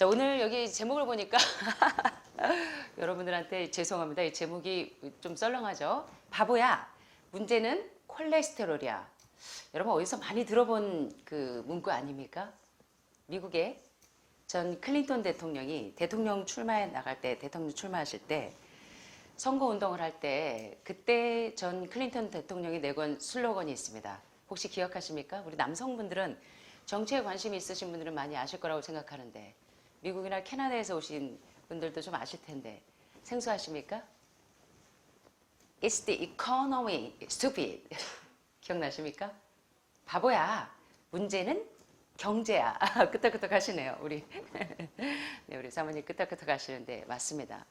자, 오늘 여기 제목을 보니까 여러분들한테 죄송합니다. 이 제목이 좀 썰렁하죠. 바보야. 문제는 콜레스테롤이야. 여러분 어디서 많이 들어본 그 문구 아닙니까? 미국의 전 클린턴 대통령이 대통령 출마에 나갈 때 대통령 출마하실 때 선거 운동을 할 때 그때 전 클린턴 대통령이 내건 슬로건이 있습니다. 혹시 기억하십니까? 우리 남성분들은 정치에 관심이 있으신 분들은 많이 아실 거라고 생각하는데 미국이나 캐나다에서 오신 분들도 좀 아실 텐데 생소하십니까? It's the economy, stupid. 기억나십니까? 바보야. 문제는 경제야. 끄떡끄떡 하시네요. 우리 네, 우리 사모님 끄떡끄떡 하시는데 맞습니다.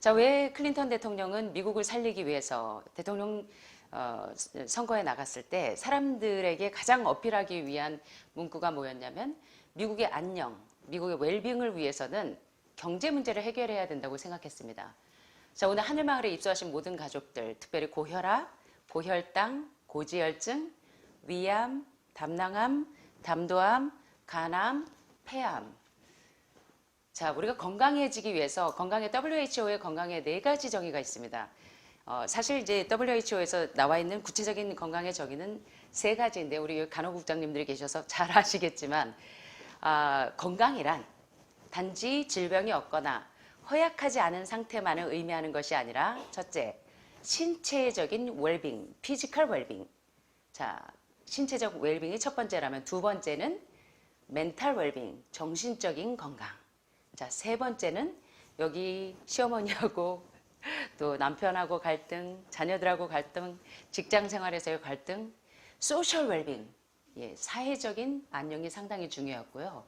자, 왜 클린턴 대통령은 미국을 살리기 위해서 대통령 어, 선거에 나갔을 때 사람들에게 가장 어필하기 위한 문구가 뭐였냐면 미국의 안녕, 미국의 웰빙을 위해서는 경제 문제를 해결해야 된다고 생각했습니다. 자, 오늘 하늘마을에 입소하신 모든 가족들, 특별히 고혈압, 고혈당, 고지혈증, 위암, 담낭암, 담도암, 간암, 폐암. 자, 우리가 건강해지기 위해서 건강의 WHO의 건강에 네 가지 정의가 있습니다. 어, 사실 이제 WHO에서 나와 있는 구체적인 건강의 정의는 세 가지인데 우리 간호국장님들이 계셔서 잘 아시겠지만 아, 건강이란 단지 질병이 없거나 허약하지 않은 상태만을 의미하는 것이 아니라 첫째, 신체적인 웰빙, 피지컬 웰빙. 자, 신체적 웰빙이 첫 번째라면 두 번째는 멘탈 웰빙, 정신적인 건강. 자, 세 번째는 여기 시어머니하고 또 남편하고 갈등, 자녀들하고 갈등, 직장 생활에서의 갈등, 소셜 웰빙, 예, 사회적인 안녕이 상당히 중요했고요.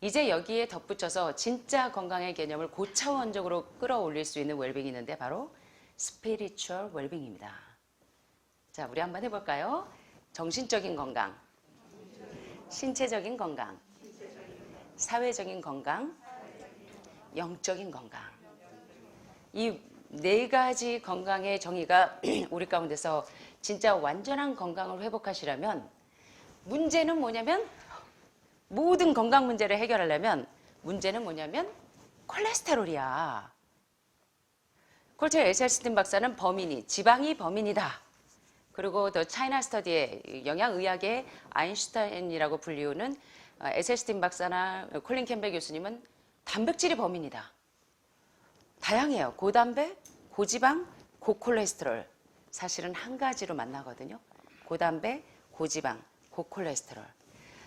이제 여기에 덧붙여서 진짜 건강의 개념을 고차원적으로 끌어올릴 수 있는 웰빙이 있는데 바로 스피리추얼 웰빙입니다. 자, 우리 한번 해볼까요? 정신적인 건강, 신체적인 건강, 사회적인 건강, 영적인 건강. 이 네 가지 건강의 정의가 우리 가운데서 진짜 완전한 건강을 회복하시려면 문제는 뭐냐면 모든 건강 문제를 해결하려면 문제는 뭐냐면 콜레스테롤이야. 콜테 에셀스틴 박사는 범인이 지방이 범인이다. 그리고 더 차이나 스터디의 영양의학의 아인슈타인이라고 불리우는 어, 에셀스틴 박사나 콜린 캠벨 교수님은 단백질이 범인이다. 다양해요. 고단백, 고지방, 고콜레스테롤. 사실은 한 가지로 만나거든요. 고단백, 고지방, 고콜레스테롤.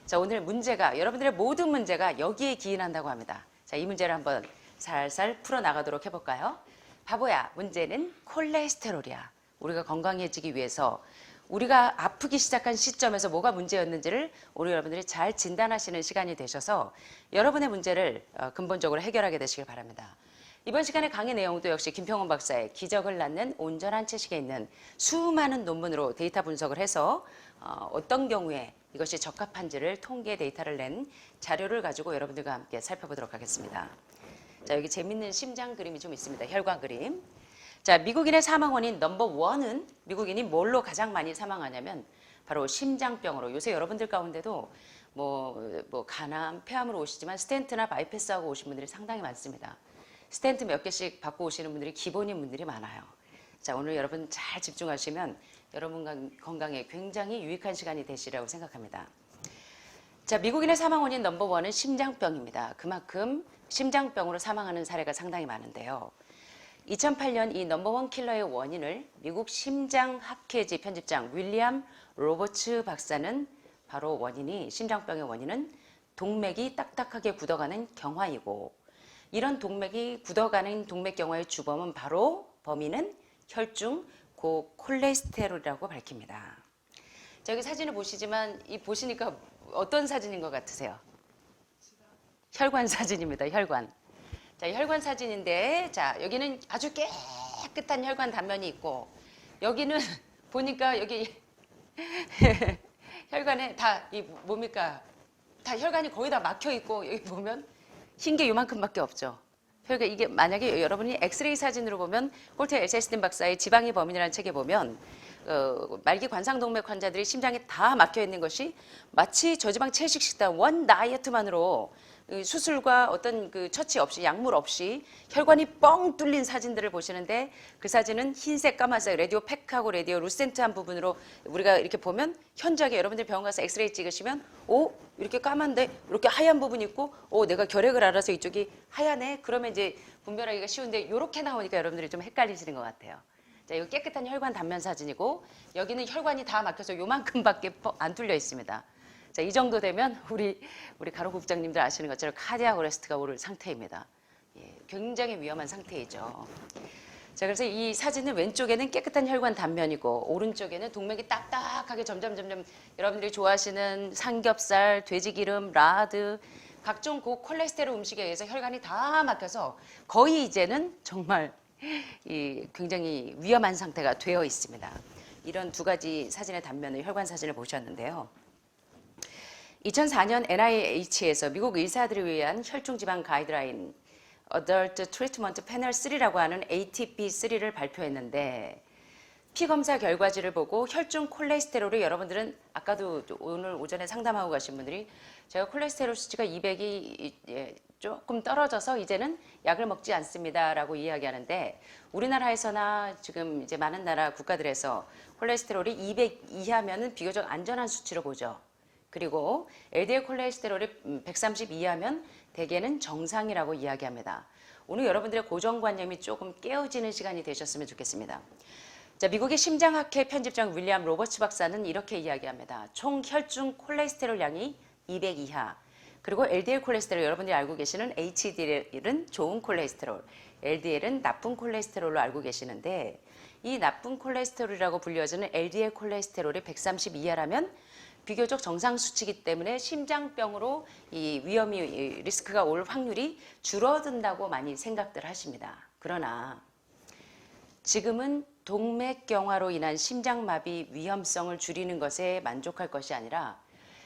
자, 오늘 문제가 여러분들의 모든 문제가 여기에 기인한다고 합니다. 자, 이 문제를 한번 살살 풀어 나가도록 해 볼까요? 바보야, 문제는 콜레스테롤이야. 우리가 건강해지기 위해서 우리가 아프기 시작한 시점에서 뭐가 문제였는지를 오늘 여러분들이 잘 진단하시는 시간이 되셔서 여러분의 문제를 어, 근본적으로 해결하게 되시길 바랍니다. 이번 시간의 강의 내용도 역시 김평원 박사의 기적을 낳는 온전한 채식에 있는 수많은 논문으로 데이터 분석을 해서 어, 어떤 경우에 이것이 적합한지를 통계 데이터를 낸 자료를 가지고 여러분들과 함께 살펴보도록 하겠습니다. 자, 여기 재밌는 심장 그림이 좀 있습니다. 혈관 그림. 자, 미국인의 사망 원인 넘버 원은 미국인이 뭘로 가장 많이 사망하냐면 바로 심장병으로. 요새 여러분들 가운데도 뭐, 뭐 간암, 폐암으로 오시지만 스텐트나 바이패스하고 오신 분들이 상당히 많습니다. 스텐트 몇 개씩 받고 오시는 분들이 기본인 분들이 많아요. 자, 오늘 여러분 잘 집중하시면 여러분 건- 건강에 굉장히 유익한 시간이 되시리라고 생각합니다. 자, 미국인의 사망 원인 넘버 원은 심장병입니다. 그만큼 심장병으로 사망하는 사례가 상당히 많은데요. 2008년 이 넘버원 킬러의 원인을 미국 심장학회지 편집장 윌리엄 로버츠 박사는 바로 원인이 심장병의 원인은 동맥이 딱딱하게 굳어가는 경화이고 이런 동맥이 굳어가는 동맥 경화의 주범은 바로 범인은 혈중 고콜레스테롤이라고 밝힙니다. 자, 여기 사진을 보시지만 이 보시니까 어떤 사진인 것 같으세요? 혈관 사진입니다. 혈관. 자, 혈관 사진인데, 자, 여기는 아주 깨끗한 혈관 단면이 있고, 여기는 보니까 여기 혈관에 다, 이 뭡니까? 다 혈관이 거의 다 막혀 있고, 여기 보면 흰게 요만큼밖에 없죠. 그러니까 이게 만약에 여러분이 엑스레이 사진으로 보면 홀테 에셀스틴 박사의 지방이 범인이라는 책에 보면 어, 말기 관상동맥 환자들이 심장에 다 막혀 있는 것이 마치 저지방 채식 식단 원 다이어트만으로 그 수술과 어떤 그 처치 없이 약물 없이 혈관이 뻥 뚫린 사진들을 보시는데 그 사진은 흰색 까만색 라디오 팩하고 라디오 루센트한 부분으로 우리가 이렇게 보면 현저하게 여러분들 병원 가서 엑스레이 찍으시면 오 이렇게 까만데 이렇게 하얀 부분 이 있고 오 내가 결핵을 알아서 이쪽이 하얗네 그러면 이제 분별하기가 쉬운데 이렇게 나오니까 여러분들이 좀 헷갈리시는 것 같아요. 자, 이거 깨끗한 혈관 단면 사진이고 여기는 혈관이 다 막혀서 요만큼밖에 뻐- 안 뚫려 있습니다. 자, 이 정도 되면 우리 우리 가로 국장님들 아시는 것처럼 카디악 어레스트가 오를 상태입니다. 예, 굉장히 위험한 상태이죠. 자, 그래서 이 사진은 왼쪽에는 깨끗한 혈관 단면이고 오른쪽에는 동맥이 딱딱하게 점점 점점 여러분들이 좋아하시는 삼겹살, 돼지기름, 라드 각종 고 콜레스테롤 음식에 의해서 혈관이 다 막혀서 거의 이제는 정말 이 굉장히 위험한 상태가 되어 있습니다. 이런 두 가지 사진의 단면의 혈관 사진을 보셨는데요. 2004년 NIH에서 미국 의사들을 위한 혈중지방 가이드라인 Adult Treatment Panel 3라고 하는 ATP3를 발표했는데 피 검사 결과지를 보고 혈중 콜레스테롤이 여러분들은 아까도 오늘 오전에 상담하고 가신 분들이 제가 콜레스테롤 수치가 200이 조금 떨어져서 이제는 약을 먹지 않습니다라고 이야기하는데 우리나라에서나 지금 이제 많은 나라 국가들에서 콜레스테롤이 200 이하면은 비교적 안전한 수치로 보죠. 그리고 LDL 콜레스테롤이 130 이하면 대개는 정상이라고 이야기합니다. 오늘 여러분들의 고정관념이 조금 깨어지는 시간이 되셨으면 좋겠습니다. 자, 미국의 심장학회 편집장 윌리엄 로버츠 박사는 이렇게 이야기합니다. 총 혈중 콜레스테롤 양이 200 이하. 그리고 LDL 콜레스테롤 여러분들이 알고 계시는 HDL은 좋은 콜레스테롤, LDL은 나쁜 콜레스테롤로 알고 계시는데 이 나쁜 콜레스테롤이라고 불려지는 LDL 콜레스테롤이 130 이하라면 비교적 정상 수치이기 때문에 심장병으로 이 위험이 이 리스크가 올 확률이 줄어든다고 많이 생각들 하십니다. 그러나 지금은 동맥경화로 인한 심장마비 위험성을 줄이는 것에 만족할 것이 아니라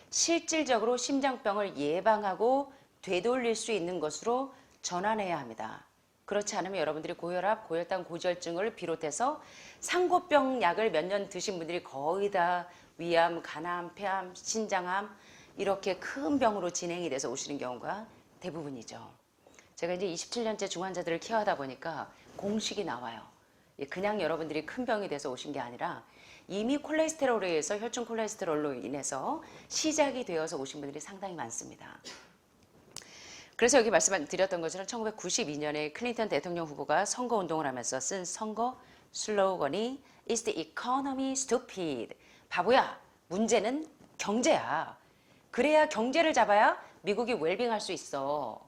실질적으로 심장병을 예방하고 되돌릴 수 있는 것으로 전환해야 합니다. 그렇지 않으면 여러분들이 고혈압, 고혈당, 고지혈증을 비롯해서 상고병 약을 몇 년 드신 분들이 거의 다 위암, 간암, 폐암, 신장암 이렇게 큰 병으로 진행이 돼서 오시는 경우가 대부분이죠. 제가 이제 27년째 중환자들을 케어하다 보니까 공식이 나와요. 예, 그냥 여러분들이 큰 병이 돼서 오신 게 아니라 이미 콜레스테롤에 의해서 혈중 콜레스테롤로 인해서 시작이 되어서 오신 분들이 상당히 많습니다. 그래서 여기 말씀드렸던 것처럼 1992년에 클린턴 대통령 후보가 선거 운동을 하면서 쓴 선거 슬로건이 Is the economy stupid? 바보야, 문제는 경제야. 그래야 경제를 잡아야 미국이 웰빙할 수 있어.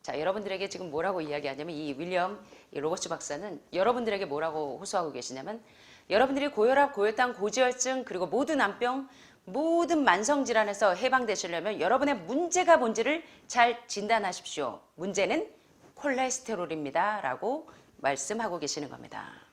자, 여러분들에게 지금 뭐라고 이야기하냐면 이 윌리엄 이 로버츠 박사는 여러분들에게 뭐라고 호소하고 계시냐면 여러분들이 고혈압, 고혈당, 고지혈증 그리고 모든 암병 모든 만성 질환에서 해방되시려면 여러분의 문제가 뭔지를 잘 진단하십시오. 문제는 콜레스테롤입니다라고 말씀하고 계시는 겁니다.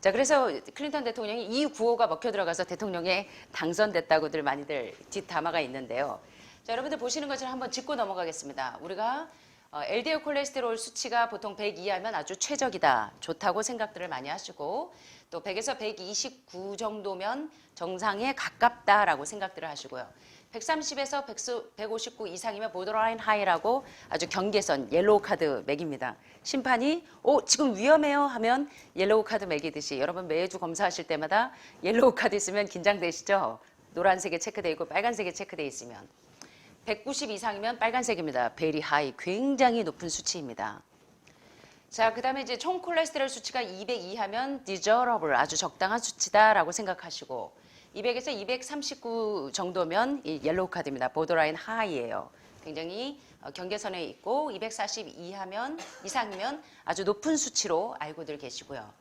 자, 그래서 클린턴 대통령이 이 구호가 먹혀 들어가서 대통령에 당선됐다고들 많이들 뒷담화가 있는데요. 자, 여러분들 보시는 것처럼 한번 짚고 넘어가겠습니다. 우리가 어, LDL 콜레스테롤 수치가 보통 100 이하면 아주 최적이다, 좋다고 생각들을 많이 하시고 또 100에서 129 정도면 정상에 가깝다라고 생각들을 하시고요. 130에서 159 이상이면 보더라인 하이라고 아주 경계선 옐로우 카드 맥입니다. 심판이 오 지금 위험해요 하면 옐로우 카드 맥이듯이 여러분 매주 검사하실 때마다 옐로우 카드 있으면 긴장되시죠? 노란색에 체크돼 있고 빨간색에 체크돼 있으면 190 이상이면 빨간색입니다. 베리 하이 굉장히 높은 수치입니다. 자, 그다음에 이제 총 콜레스테롤 수치가 200 이하면 디저러블 아주 적당한 수치다라고 생각하시고 200에서 239 정도면 이 옐로우 카드입니다. 보더라인 하이예요. 굉장히 어, 경계선에 있고 240 이하면 이상이면 아주 높은 수치로 알고들 계시고요.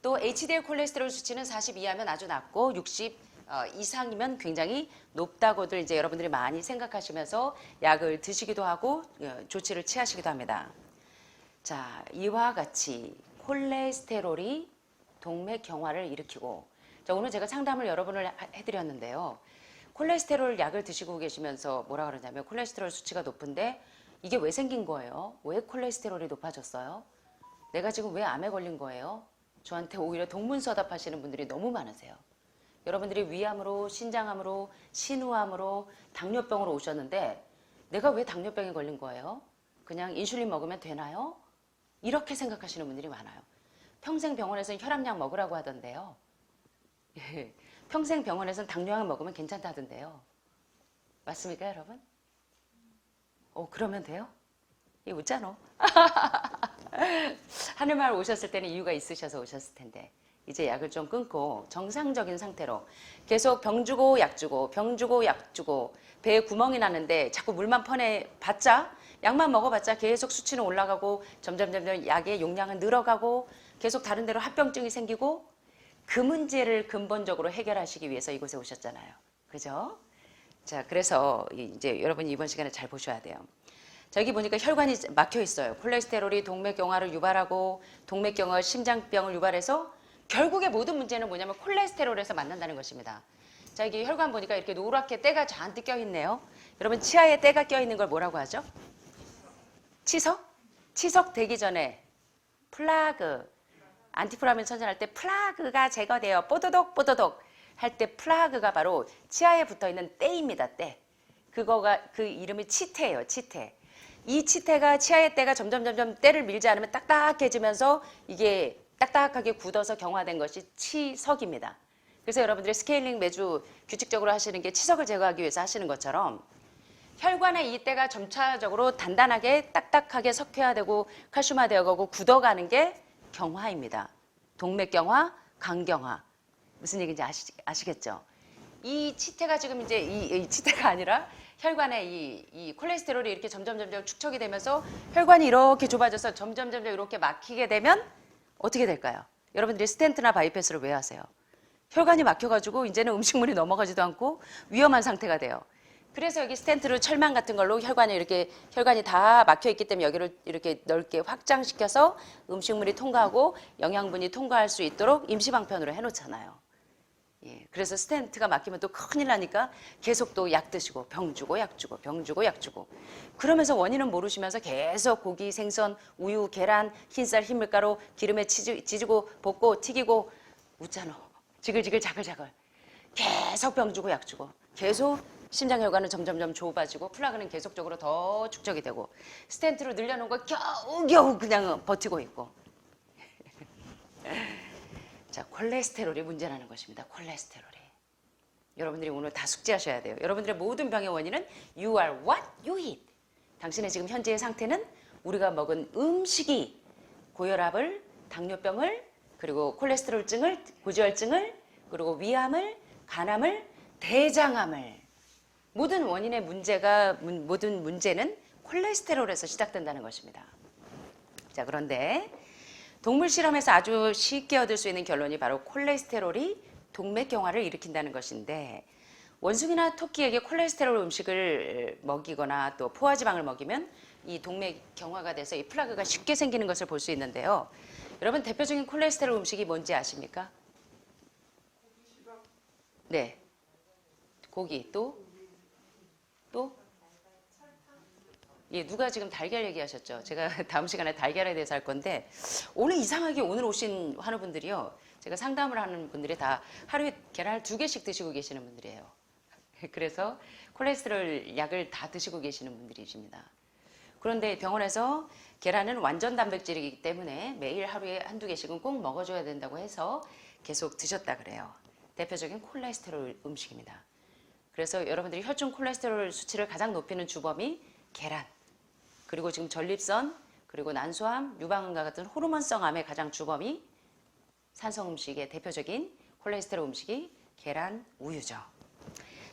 또 HDL 콜레스테롤 수치는 40 이하면 아주 낮고 60 어, 이상이면 굉장히 높다고들 이제 여러분들이 많이 생각하시면서 약을 드시기도 하고 어, 조치를 취하시기도 합니다. 자, 이와 같이 콜레스테롤이 동맥 경화를 일으키고 자, 오늘 제가 상담을 여러분을 하- 해드렸는데요. 콜레스테롤 약을 드시고 계시면서 뭐라 그러냐면 콜레스테롤 수치가 높은데 이게 왜 생긴 거예요? 왜 콜레스테롤이 높아졌어요? 내가 지금 왜 암에 걸린 거예요? 저한테 오히려 동문서답 하시는 분들이 너무 많으세요. 여러분들이 위암으로, 신장암으로, 신우암으로, 당뇨병으로 오셨는데 내가 왜 당뇨병에 걸린 거예요? 그냥 인슐린 먹으면 되나요? 이렇게 생각하시는 분들이 많아요. 평생 병원에서는 혈압약 먹으라고 하던데요. 예, 평생 병원에서는 당뇨약 먹으면 괜찮다던데요. 맞습니까, 여러분? 어, 그러면 돼요? 이 웃잖아. 하늘마을 오셨을 때는 이유가 있으셔서 오셨을 텐데 이제 약을 좀 끊고 정상적인 상태로 계속 병 주고 약 주고 병 주고 약 주고 배에 구멍이 나는데 자꾸 물만 퍼내 봤자 약만 먹어봤자 계속 수치는 올라가고 점점 점점 약의 용량은 늘어가고 계속 다른 데로 합병증이 생기고 그 문제를 근본적으로 해결하시기 위해서 이곳에 오셨잖아요. 그죠? 자, 그래서 이제 여러분이 이번 시간에 잘 보셔야 돼요. 자, 여기 보니까 혈관이 막혀 있어요. 콜레스테롤이 동맥경화를 유발하고 동맥경화 심장병을 유발해서 결국에 모든 문제는 뭐냐면 콜레스테롤에서 만난다는 것입니다. 자, 여기 혈관 보니까 이렇게 노랗게 때가 잔뜩 껴 있네요. 여러분 치아에 때가 껴 있는 걸 뭐라고 하죠? 치석? 치석 되기 전에 플라그 안티프라민 선전할 때 플라그가 제거돼요. 뽀도독 뽀도독 할 때 플라그가 바로 치아에 붙어 있는 때입니다. 때. 그거가 그 이름이 치태예요. 치태. 이 치태가 치아의 때가 점점 점점 때를 밀지 않으면 딱딱해지면서 이게 딱딱하게 굳어서 경화된 것이 치석입니다. 그래서 여러분들이 스케일링 매주 규칙적으로 하시는 게 치석을 제거하기 위해서 하시는 것처럼 혈관의 이 때가 점차적으로 단단하게 딱딱하게 석회화되고 칼슘화되어 가고 굳어가는 게 경화입니다. 동맥경화, 강경화. 무슨 얘기인지 아시, 아시겠죠? 이 치태가 지금 이제 이, 이 치태가 아니라 혈관에 이, 이 콜레스테롤이 이렇게 점점 점점 축적이 되면서 혈관이 이렇게 좁아져서 점점 점점 이렇게 막히게 되면 어떻게 될까요? 여러분들이 스텐트나 바이패스를 왜 하세요? 혈관이 막혀가지고 이제는 음식물이 넘어가지도 않고 위험한 상태가 돼요. 그래서 여기 스텐트를 철망 같은 걸로 혈관이 이렇게 혈관이 다 막혀 있기 때문에 여기를 이렇게 넓게 확장시켜서 음식물이 통과하고 영양분이 통과할 수 있도록 임시 방편으로 해 놓잖아요. 예, 그래서 스텐트가 막히면 또 큰일 나니까 계속 또 약 드시고 병 주고 약 주고 병 주고 약 주고 그러면서 원인은 모르시면서 계속 고기, 생선, 우유, 계란, 흰쌀, 흰밀가루, 기름에 치즈, 지지고 볶고 튀기고 웃잖아. 지글지글 자글자글 계속 병 주고 약 주고 계속 심장 혈관은 점점점 좁아지고 플라그는 계속적으로 더 축적이 되고 스텐트로 늘려놓은 거 겨우겨우 그냥 버티고 있고 자 콜레스테롤이 문제라는 것입니다. 콜레스테롤이 여러분들이 오늘 다 숙지하셔야 돼요. 여러분들의 모든 병의 원인은 you are what you eat. 당신의 지금 현재의 상태는 우리가 먹은 음식이 고혈압을, 당뇨병을, 그리고 콜레스테롤증을, 고지혈증을, 그리고 위암을, 간암을, 대장암을 모든 원인의 문제가 문- 모든 문제는 콜레스테롤에서 시작된다는 것입니다. 자 그런데 동물 실험에서 아주 쉽게 얻을 수 있는 결론이 바로 콜레스테롤이 동맥경화를 일으킨다는 것인데 원숭이나 토끼에게 콜레스테롤 음식을 먹이거나 또 포화지방을 먹이면 이 동맥 경화가 돼서 이 플라그가 쉽게 생기는 것을 볼 수 있는데요. 여러분 대표적인 콜레스테롤 음식이 뭔지 아십니까? 네. 고기 또 또? 예, 누가 지금 달걀 얘기하셨죠? 제가 다음 시간에 달걀에 대해서 할 건데 오늘 이상하게 오늘 오신 환우분들이요. 제가 상담을 하는 분들이 다 하루에 계란을 두 개씩 드시고 계시는 분들이에요. 그래서 콜레스테롤 약을 다 드시고 계시는 분들이십니다. 그런데 병원에서 계란은 완전 단백질이기 때문에 매일 하루에 한두 개씩은 꼭 먹어줘야 된다고 해서 계속 드셨다 그래요. 대표적인 콜레스테롤 음식입니다. 그래서 여러분들이 혈중 콜레스테롤 수치를 가장 높이는 주범이 계란, 그리고 지금 전립선, 그리고 난소암, 유방암과 같은 호르몬성 암의 가장 주범이 산성 음식의 대표적인 콜레스테롤 음식이 계란, 우유죠.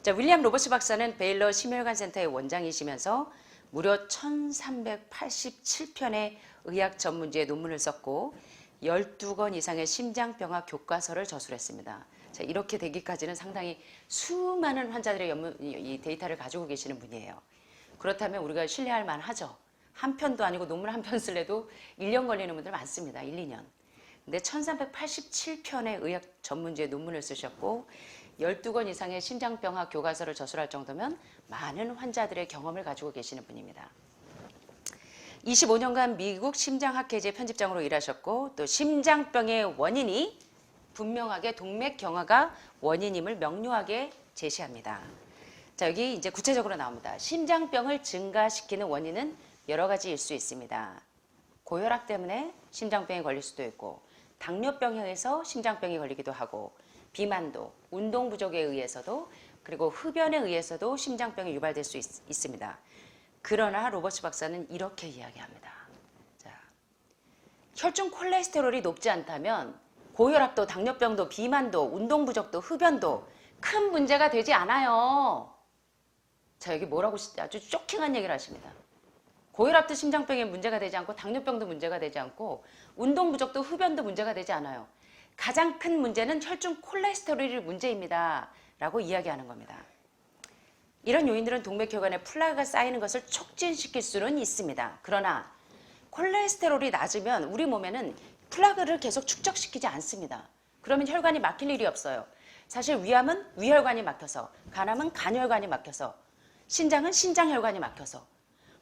자, 윌리엄 로버츠 박사는 베일러 심혈관 센터의 원장이시면서 무려 1387편의 의학 전문지의 논문을 썼고 12권 이상의 심장병학 교과서를 저술했습니다. 자, 이렇게 되기까지는 상당히 수많은 환자들의 연문, 이- 이 데이터를 가지고 계시는 분이에요. 그렇다면 우리가 신뢰할 만하죠. 한 편도 아니고 논문 한 편 쓸래도 1년 걸리는 분들 많습니다. 1, 2년. 근데 1387편의 의학 전문지의 논문을 쓰셨고 12권 이상의 심장병학 교과서를 저술할 정도면 많은 환자들의 경험을 가지고 계시는 분입니다. 25년간 미국 심장학회제 편집장으로 일하셨고 또 심장병의 원인이 분명하게 동맥 경화가 원인임을 명료하게 제시합니다. 자, 여기 이제 구체적으로 나옵니다. 심장병을 증가시키는 원인은 여러 가지일 수 있습니다. 고혈압 때문에 심장병에 걸릴 수도 있고, 당뇨병에 의해서 심장병이 걸리기도 하고, 비만도, 운동 부족에 의해서도, 그리고 흡연에 의해서도 심장병이 유발될 수 있, 습니다 그러나 로버츠 박사는 이렇게 이야기합니다. 자, 혈중 콜레스테롤이 높지 않다면 고혈압도, 당뇨병도, 비만도, 운동 부족도, 흡연도 큰 문제가 되지 않아요. 자, 여기 뭐라고 시- 아주 쇼킹한 얘기를 하십니다. 고혈압도 심장병에 문제가 되지 않고 당뇨병도 문제가 되지 않고 운동 부족도 흡연도 문제가 되지 않아요. 가장 큰 문제는 혈중 콜레스테롤이 문제입니다. 라고 이야기하는 겁니다. 이런 요인들은 동맥혈관에 플라그가 쌓이는 것을 촉진시킬 수는 있습니다. 그러나 콜레스테롤이 낮으면 우리 몸에는 플라그를 계속 축적시키지 않습니다. 그러면 혈관이 막힐 일이 없어요. 사실 위암은 위혈관이 막혀서, 간암은 간혈관이 막혀서, 신장은 신장혈관이 막혀서,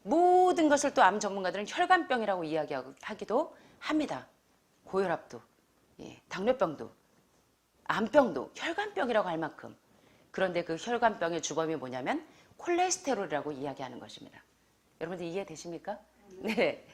모든 것을 또 암 전문가들은 혈관병이라고 이야기하기도 합니다. 고혈압도, 예, 당뇨병도, 암병도 혈관병이라고 할 만큼. 그런데 그 혈관병의 주범이 뭐냐면 콜레스테롤이라고 이야기하는 것입니다. 여러분들 이해되십니까? 네.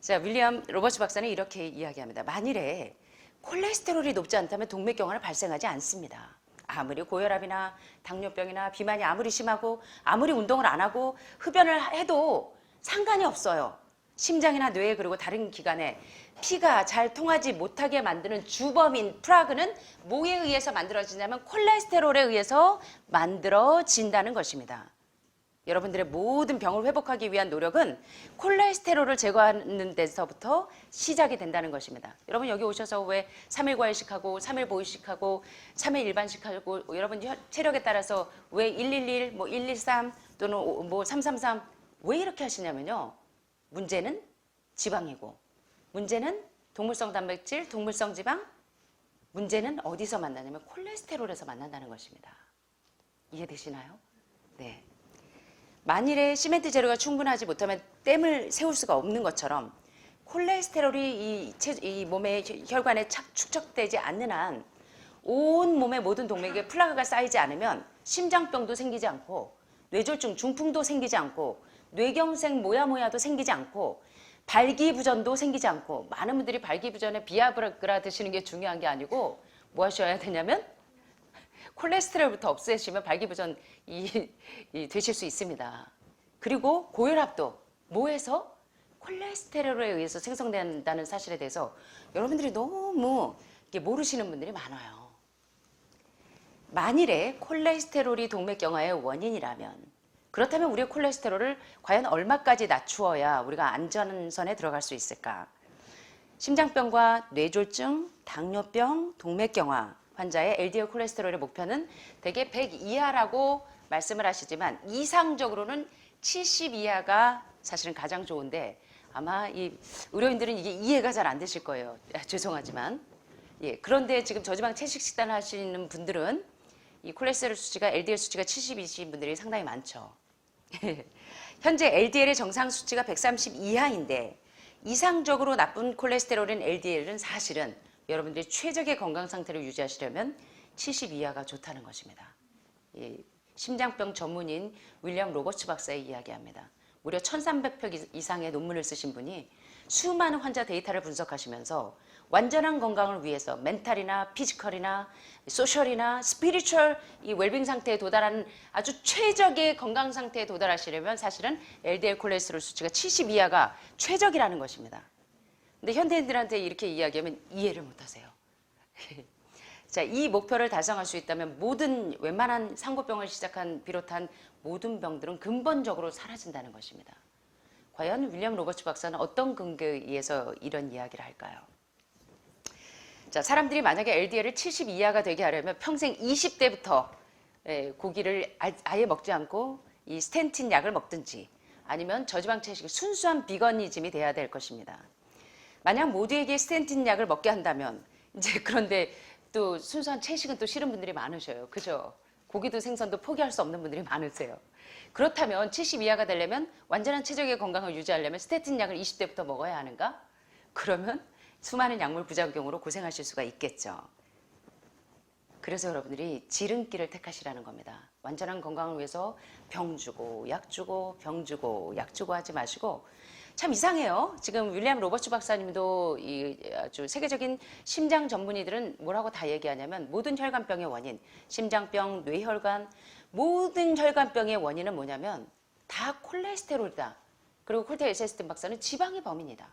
자, 윌리엄 로버츠 박사는 이렇게 이야기합니다. 만일에 콜레스테롤이 높지 않다면 동맥경화는 발생하지 않습니다. 아무리 고혈압이나 당뇨병이나 비만이 아무리 심하고 아무리 운동을 안 하고 흡연을 해도 상관이 없어요. 심장이나 뇌 그리고 다른 기관에 피가 잘 통하지 못하게 만드는 주범인 프라그는 뭐에 의해서 만들어지냐면 콜레스테롤에 의해서 만들어진다는 것입니다. 여러분들의 모든 병을 회복하기 위한 노력은 콜레스테롤을 제거하는 데서부터 시작이 된다는 것입니다. 여러분 여기 오셔서 왜 3일 과일식하고 3일 보이식하고 3일 일반식하고 여러분 혈- 체력에 따라서 왜 111, 뭐 113 또는 오- 뭐333 왜 이렇게 하시냐면요. 문제는 지방이고 문제는 동물성 단백질, 동물성 지방 문제는 어디서 만나냐면 콜레스테롤에서 만난다는 것입니다. 이해되시나요? 네. 만일에 시멘트 재료가 충분하지 못하면 댐을 세울 수가 없는 것처럼 콜레스테롤이 이, 체, 이 몸의 혈- 혈관에 착, 축적되지 않는 한 온 몸의 모든 동맥에 플라그가 쌓이지 않으면 심장병도 생기지 않고 뇌졸중, 중풍도 생기지 않고 뇌경색 모야모야도 생기지 않고 발기부전도 생기지 않고 많은 분들이 발기부전에 비아그라 드시는 게 중요한 게 아니고 뭐 하셔야 되냐면 콜레스테롤부터 없애시면 발기부전 이, 이 되실 수 있습니다. 그리고 고혈압도 뭐에서 콜레스테롤에 의해서 생성된다는 사실에 대해서 여러분들이 너무 모르시는 분들이 많아요. 만일에 콜레스테롤이 동맥경화의 원인이라면 그렇다면 우리의 콜레스테롤을 과연 얼마까지 낮추어야 우리가 안전선에 들어갈 수 있을까? 심장병과 뇌졸중, 당뇨병, 동맥경화 환자의 LDL 콜레스테롤의 목표는 대개 100 이하라고 말씀을 하시지만 이상적으로는 70 이하가 사실은 가장 좋은데 아마 이 의료인들은 이게 이해가 잘 안 되실 거예요. 아, 죄송하지만 예 그런데 지금 저지방 채식 식단 하시는 분들은 이 콜레스테롤 수치가 LDL 수치가 70이신 분들이 상당히 많죠. 현재 LDL의 정상 수치가 130 이하인데 이상적으로 나쁜 콜레스테롤인 LDL은 사실은 여러분들이 최적의 건강 상태를 유지하시려면 70 이하가 좋다는 것입니다. 이 심장병 전문인 윌리엄 로버츠 박사의 이야기합니다. 무려 1300편 이상의 논문을 쓰신 분이 수많은 환자 데이터를 분석하시면서 완전한 건강을 위해서 멘탈이나 피지컬이나 소셜이나 스피리추얼 이 웰빙 상태에 도달하는 아주 최적의 건강 상태에 도달하시려면 사실은 LDL 콜레스테롤 수치가 70 이하가 최적이라는 것입니다. 근데 현대인들한테 이렇게 이야기하면 이해를 못 하세요. 자, 이 목표를 달성할 수 있다면 모든 웬만한 상고병을 시작한 비롯한 모든 병들은 근본적으로 사라진다는 것입니다. 과연 윌리엄 로버츠 박사는 어떤 근거에 의해서 이런 이야기를 할까요? 자, 사람들이 만약에 LDL을 70 이하가 되게 하려면 평생 20대부터 고기를 아- 아예 먹지 않고 이 스텐틴 약을 먹든지 아니면 저지방 채식 순수한 비건이즘이 돼야 될 것입니다. 만약 모두에게 스텐틴 약을 먹게 한다면 이제 그런데 또 순수한 채식은 또 싫은 분들이 많으셔요. 그죠? 고기도 생선도 포기할 수 없는 분들이 많으세요. 그렇다면 70 이하가 되려면 완전한 체적의 건강을 유지하려면 스테틴 약을 20대부터 먹어야 하는가? 그러면 수많은 약물 부작용으로 고생하실 수가 있겠죠. 그래서 여러분들이 지름길을 택하시라는 겁니다. 완전한 건강을 위해서 병 주고 약 주고 병 주고 약 주고 하지 마시고 참 이상해요. 지금 윌리엄 로버츠 박사님도 이 아주 세계적인 심장 전문의들은 뭐라고 다 얘기하냐면 모든 혈관병의 원인, 심장병, 뇌혈관 모든 혈관병의 원인은 뭐냐면 다 콜레스테롤이다. 그리고 콜테 에세스틴 박사는 지방이 범인이다.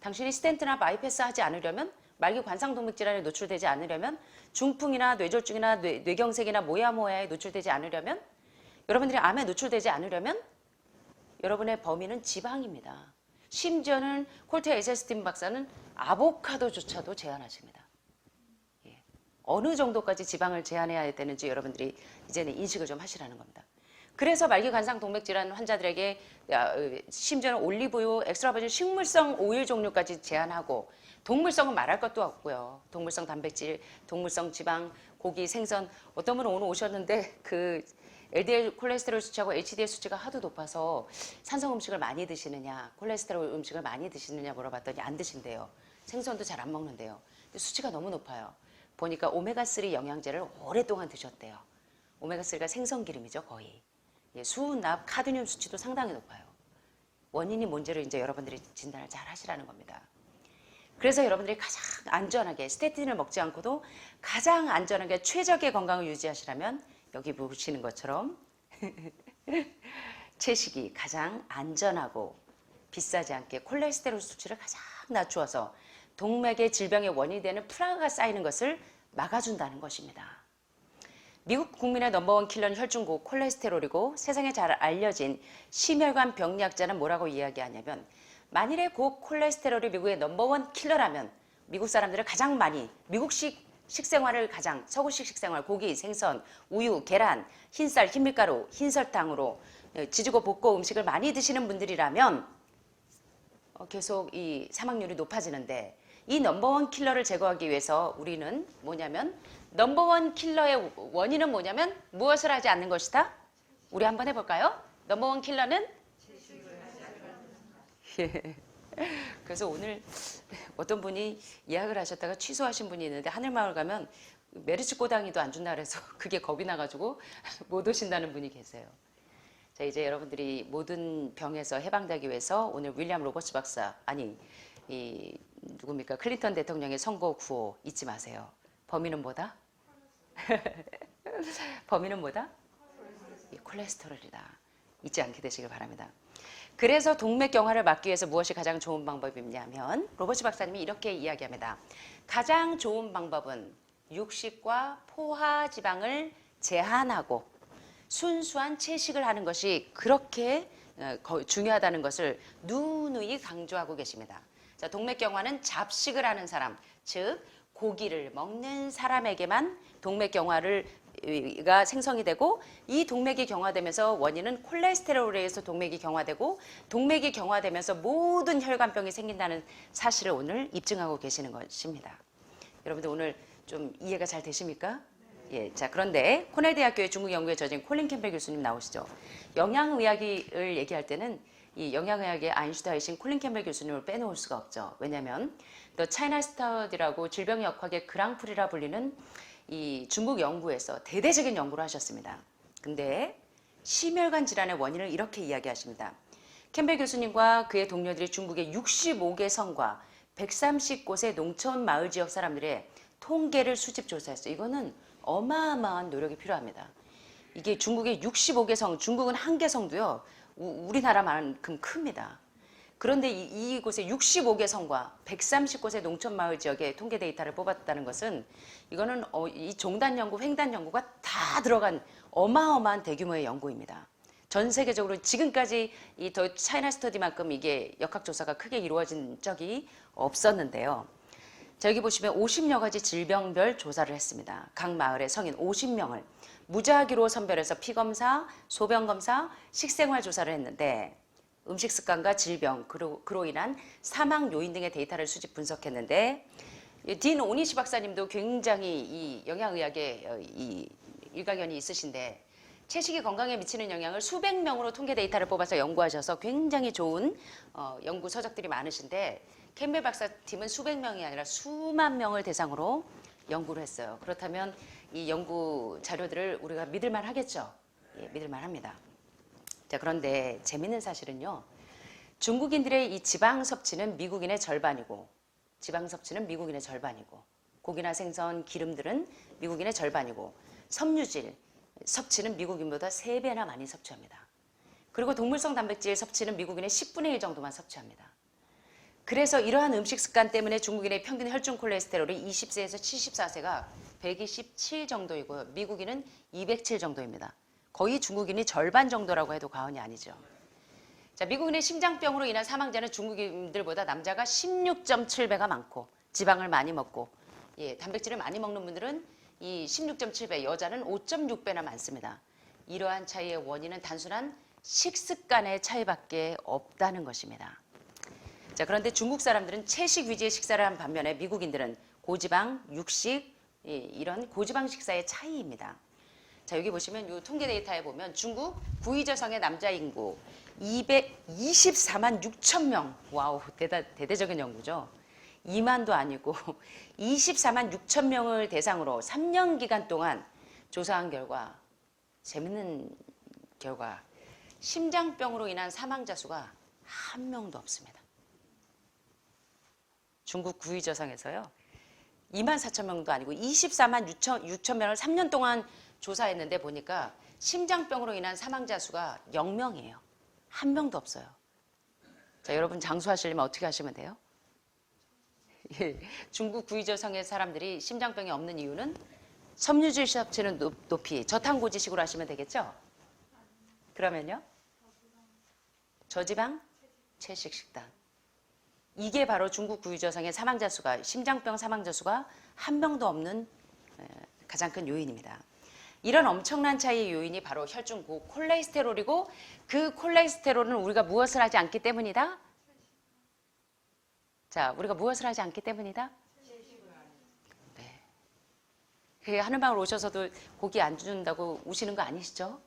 당신이 스텐트나 바이패스 하지 않으려면 말기 관상동맥 질환에 노출되지 않으려면 중풍이나 뇌졸중이나 뇌, 뇌경색이나 모야모야에 노출되지 않으려면 여러분들이 암에 노출되지 않으려면 여러분의 범인은 지방입니다. 심지어는 콜테 에세스틴 박사는 아보카도조차도 제한하십니다. 예. 어느 정도까지 지방을 제한해야 되는지 여러분들이 이제는 인식을 좀 하시라는 겁니다. 그래서 말기 관상 동맥 질환 환자들에게 심지어는 올리브유, 엑스트라버진 식물성 오일 종류까지 제한하고 동물성은 말할 것도 없고요. 동물성 단백질, 동물성 지방, 고기, 생선 어떤 분은 오늘 오셨는데 그 LDL 콜레스테롤 수치하고 HDL 수치가 하도 높아서 산성 음식을 많이 드시느냐, 콜레스테롤 음식을 많이 드시느냐 물어봤더니 안 드신대요. 생선도 잘 안 먹는데요. 근데 수치가 너무 높아요. 보니까 오메가3 영양제를 오랫동안 드셨대요. 오메가3가 생선 기름이죠, 거의. 예, 수납, 카드뮴 수치도 상당히 높아요. 원인이 뭔지를 이제 여러분들이 진단을 잘 하시라는 겁니다. 그래서 여러분들이 가장 안전하게 스테틴을 먹지 않고도 가장 안전하게 최적의 건강을 유지하시려면 여기 보시는 것처럼 채식이 가장 안전하고 비싸지 않게 콜레스테롤 수치를 가장 낮추어서 동맥의 질병의 원인이 되는 프라가 쌓이는 것을 막아준다는 것입니다. 미국 국민의 넘버원 킬러는 혈중고 콜레스테롤이고 세상에 잘 알려진 심혈관 병리학자는 뭐라고 이야기하냐면 만일에 고 콜레스테롤이 미국의 넘버원 킬러라면 미국 사람들을 가장 많이 미국식 식생활을 가장 서구식 식생활 고기, 생선, 우유, 계란, 흰쌀, 흰밀가루, 흰설탕으로 예, 지지고 볶고 음식을 많이 드시는 분들이라면 어, 계속 이 사망률이 높아지는데 이 넘버원 킬러를 제거하기 위해서 우리는 뭐냐면 넘버원 킬러의 원인은 뭐냐면 무엇을 하지 않는 것이다? 우리 한번 해볼까요? 넘버원 킬러는 예. 그래서 오늘 어떤 분이 예약을 하셨다가 취소하신 분이 있는데 하늘마을 가면 메르츠 꼬당이도 안 준다 그래서 그게 겁이 나가지고 못 오신다는 분이 계세요. 자 이제 여러분들이 모든 병에서 해방되기 위해서 오늘 윌리엄 로버츠 박사 아니 이 누굽니까 클린턴 대통령의 선거 구호 잊지 마세요. 범인은 뭐다? 범인은 뭐다? 이 콜레스테롤이다. 잊지 않게 되시길 바랍니다. 그래서 동맥경화를 막기 위해서 무엇이 가장 좋은 방법이냐면 로버츠 박사님이 이렇게 이야기합니다. 가장 좋은 방법은 육식과 포화 지방을 제한하고 순수한 채식을 하는 것이 그렇게 어, 거- 중요하다는 것을 누누이 강조하고 계십니다. 자, 동맥경화는 잡식을 하는 사람, 즉 고기를 먹는 사람에게만 동맥경화를 가 생성이 되고 이 동맥이 경화되면서 원인은 콜레스테롤에 의해서 동맥이 경화되고 동맥이 경화되면서 모든 혈관병이 생긴다는 사실을 오늘 입증하고 계시는 것입니다. 여러분들 오늘 좀 이해가 잘 되십니까? 예, 자 그런데 코넬 대학교의 중국 연구에 저진 콜린 캠벨 교수님 나오시죠. 영양의학을 얘기할 때는 이 영양의학의 아인슈타인신 콜린 캠벨 교수님을 빼놓을 수가 없죠. 왜냐하면 더 차이나 스터디라고 질병역학의 그랑프리라 불리는 이 중국 연구에서 대대적인 연구를 하셨습니다. 근데 심혈관 질환의 원인을 이렇게 이야기하십니다. 캠벨 교수님과 그의 동료들이 중국의 65개 성과 130곳의 농촌 마을 지역 사람들의 통계를 수집 조사했어요. 이거는 어마어마한 노력이 필요합니다. 이게 중국의 65개 성, 중국은 한 개 성도요. 우- 우리나라만큼 큽니다. 그런데 이, 이곳에 65개 성과 130곳의 농촌 마을 지역의 통계 데이터를 뽑았다는 것은 이거는 어, 이 종단 연구, 횡단 연구가 다 들어간 어마어마한 대규모의 연구입니다. 전 세계적으로 지금까지 이 더 차이나 스터디만큼 이게 역학조사가 크게 이루어진 적이 없었는데요. 자, 여기 보시면 50여 가지 질병별 조사를 했습니다. 각 마을의 성인 50명을 무작위로 선별해서 피검사, 소변검사, 식생활 조사를 했는데 음식 습관과 질병, 그로, 그로 인한 사망 요인 등의 데이터를 수집 분석했는데 이딘 오니시 박사님도 굉장히 이 영양의학에 어, 이 일가견이 있으신데 채식이 건강에 미치는 영향을 수백 명으로 통계 데이터를 뽑아서 연구하셔서 굉장히 좋은 어, 연구 서적들이 많으신데 캠벨 박사 팀은 수백 명이 아니라 수만 명을 대상으로 연구를 했어요. 그렇다면 이 연구 자료들을 우리가 믿을만 하겠죠. 예, 믿을만 합니다. 자, 그런데 재밌는 사실은요. 중국인들의 이 지방 섭취는 미국인의 절반이고 지방 섭취는 미국인의 절반이고 고기나 생선, 기름들은 미국인의 절반이고 섬유질 섭취는 미국인보다 3배나 많이 섭취합니다. 그리고 동물성 단백질 섭취는 미국인의 10분의 1 정도만 섭취합니다. 그래서 이러한 음식 습관 때문에 중국인의 평균 혈중 콜레스테롤이 20세에서 74세가 127 정도이고요. 미국인은 207 정도입니다. 거의 중국인이 절반 정도라고 해도 과언이 아니죠. 자, 미국인의 심장병으로 인한 사망자는 중국인들보다 남자가 16.7배가 많고 지방을 많이 먹고 예, 단백질을 많이 먹는 분들은 이 16.7배, 여자는 5.6배나 많습니다. 이러한 차이의 원인은 단순한 식습관의 차이밖에 없다는 것입니다. 자, 그런데 중국 사람들은 채식 위주의 식사를 한 반면에 미국인들은 고지방, 육식, 예, 이런 고지방 식사의 차이입니다. 자, 여기 보시면 이 통계 데이터에 보면 중국 구의저성의 남자 인구 224만 6천 명. 와우, 대다, 대대적인 연구죠. 2만도 아니고 24만 6천 명을 대상으로 3년 기간 동안 조사한 결과 재밌는 결과 심장병으로 인한 사망자 수가 한 명도 없습니다. 중국 구의저성에서요. 2만 4천 명도 아니고 24만 6천, 6천 명을 3년 동안 조사했는데 보니까 심장병으로 인한 사망자 수가 0명이에요. 한 명도 없어요. 자, 여러분 장수하시려면 어떻게 하시면 돼요? 예, 중국 구의저성의 사람들이 심장병이 없는 이유는 섬유질 섭취는 높- 높이 저탄고지식으로 하시면 되겠죠? 그러면요? 저지방 채식 식단. 이게 바로 중국 구유저성의 사망자 수가 심장병 사망자 수가 한 명도 없는 에, 가장 큰 요인입니다. 이런 엄청난 차이의 요인이 바로 혈중 고 콜레스테롤이고 그 콜레스테롤은 우리가 무엇을 하지 않기 때문이다? 자, 우리가 무엇을 하지 않기 때문이다? 네. 그 하늘마을 오셔서도 고기 안 준다고 우시는 거 아니시죠?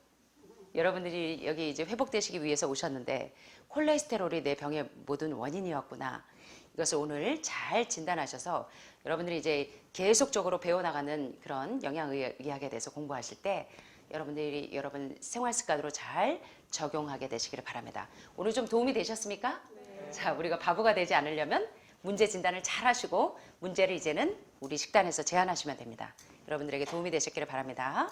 여러분들이 여기 이제 회복되시기 위해서 오셨는데 콜레스테롤이 내 병의 모든 원인이었구나. 이것을 오늘 잘 진단하셔서 여러분들이 이제 계속적으로 배워나가는 그런 영양의학에 대해서 공부하실 때 여러분들이 여러분 생활 습관으로 잘 적용하게 되시기를 바랍니다. 오늘 좀 도움이 되셨습니까? 자, 우리가 바보가 되지 않으려면 문제 진단을 잘 하시고 문제를 이제는 우리 식단에서 제한하시면 됩니다. 여러분들에게 도움이 되셨기를 바랍니다.